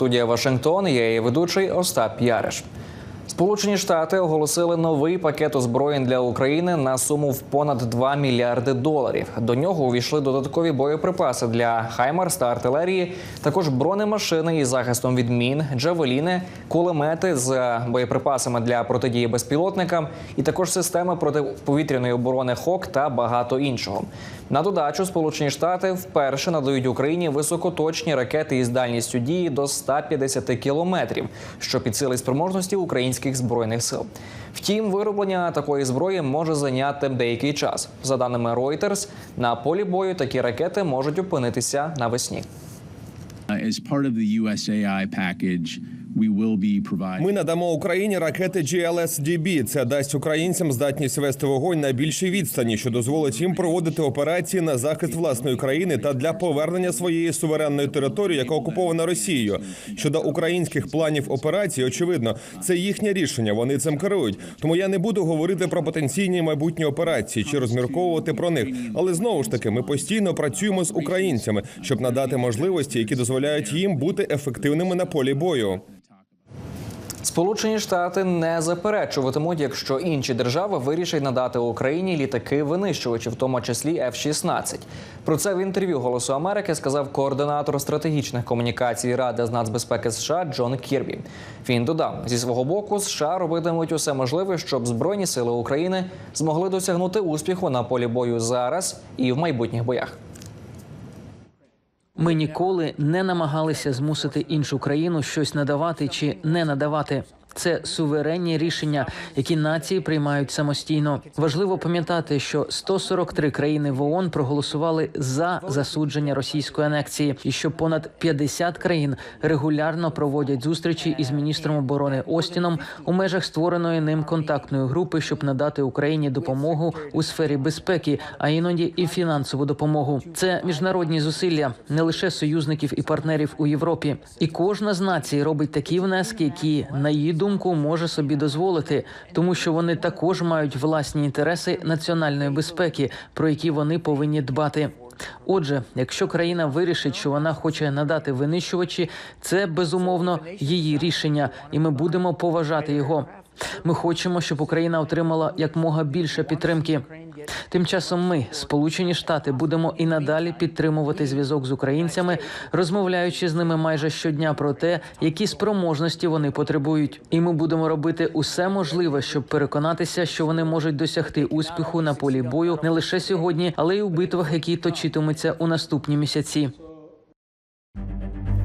студія Вашингтон. Я її ведучий Остап Яриш. Сполучені Штати оголосили новий пакет озброєнь для України на суму в понад 2 мільярди доларів. До нього увійшли додаткові боєприпаси для Хаймарс та артилерії, також бронемашини із захистом від мін, джавеліни, кулемети з боєприпасами для протидії безпілотникам, і також системи протиповітряної оборони ХОК та багато іншого. На додачу Сполучені Штати вперше надають Україні високоточні ракети із дальністю дії до 150 кілометрів, що підсилить спроможності українських збройних сил. Втім, вироблення такої зброї може зайняти деякий час. За даними Reuters, на полі бою такі ракети можуть опинитися навесні. As part of the USAI package, Ми надамо Україні ракети GLSDB. Це дасть українцям здатність вести вогонь на більшій відстані, що дозволить їм проводити операції на захист власної країни та для повернення своєї суверенної території, яка окупована Росією. Щодо українських планів операції, очевидно, це їхнє рішення. Вони цим керують. Тому я не буду говорити про потенційні майбутні операції чи розмірковувати про них. Але знову ж таки, ми постійно працюємо з українцями, щоб надати можливості, які дозволяють їм бути ефективними на полі бою. Сполучені Штати не заперечуватимуть, якщо інші держави вирішать надати Україні літаки винищувачі, в тому числі F-16. Про це в інтерв'ю Голосу Америки сказав координатор стратегічних комунікацій Ради з нацбезпеки США Джон Кірбі. Він додав зі свого боку, США робитимуть усе можливе, щоб збройні сили України змогли досягнути успіху на полі бою зараз і в майбутніх боях. Ми ніколи не намагалися змусити іншу країну щось надавати чи не надавати. Це суверенні рішення, які нації приймають самостійно. Важливо пам'ятати, що 143 країни в ООН проголосували за засудження російської анексії, і що понад 50 країн регулярно проводять зустрічі із міністром оборони Остіном у межах створеної ним контактної групи, щоб надати Україні допомогу у сфері безпеки, а іноді і фінансову допомогу. Це міжнародні зусилля не лише союзників і партнерів у Європі. І кожна з націй робить такі внески, які на її думку може собі дозволити, тому що вони також мають власні інтереси національної безпеки, про які вони повинні дбати. Отже, якщо країна вирішить, що вона хоче надати винищувачі, це безумовно її рішення, і ми будемо поважати його. Ми хочемо, щоб Україна отримала якмога більше підтримки. Тим часом ми, Сполучені Штати, будемо і надалі підтримувати зв'язок з українцями, розмовляючи з ними майже щодня про те, які спроможності вони потребують. І ми будемо робити усе можливе, щоб переконатися, що вони можуть досягти успіху на полі бою не лише сьогодні, але й у битвах, які точитимуться у наступні місяці.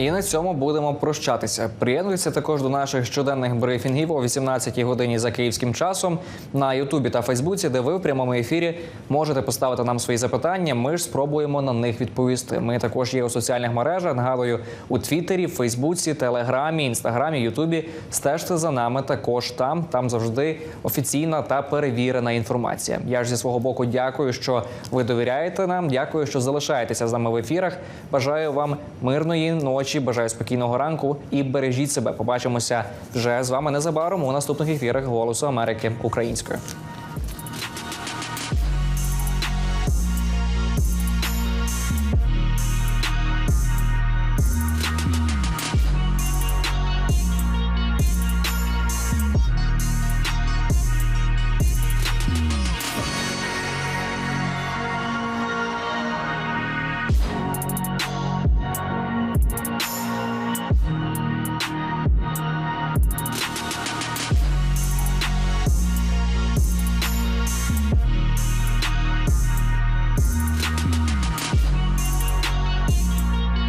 І на цьому будемо прощатися. Приєднуйтеся також до наших щоденних брифінгів о 18-й годині за київським часом на Ютубі та Фейсбуці, де ви в прямому ефірі можете поставити нам свої запитання. Ми ж спробуємо на них відповісти. Ми також є у соціальних мережах. Нагадую, у Твіттері, Фейсбуці, Телеграмі, Інстаграмі, Ютубі. Стежте за нами також там. Там завжди офіційна та перевірена інформація. Я ж зі свого боку дякую, що ви довіряєте нам. Дякую, що залишаєтеся з нами в ефірах. Бажаю вам мирної ночі. Бажаю спокійного ранку і бережіть себе. Побачимося вже з вами незабаром у наступних ефірах Голосу Америки українською.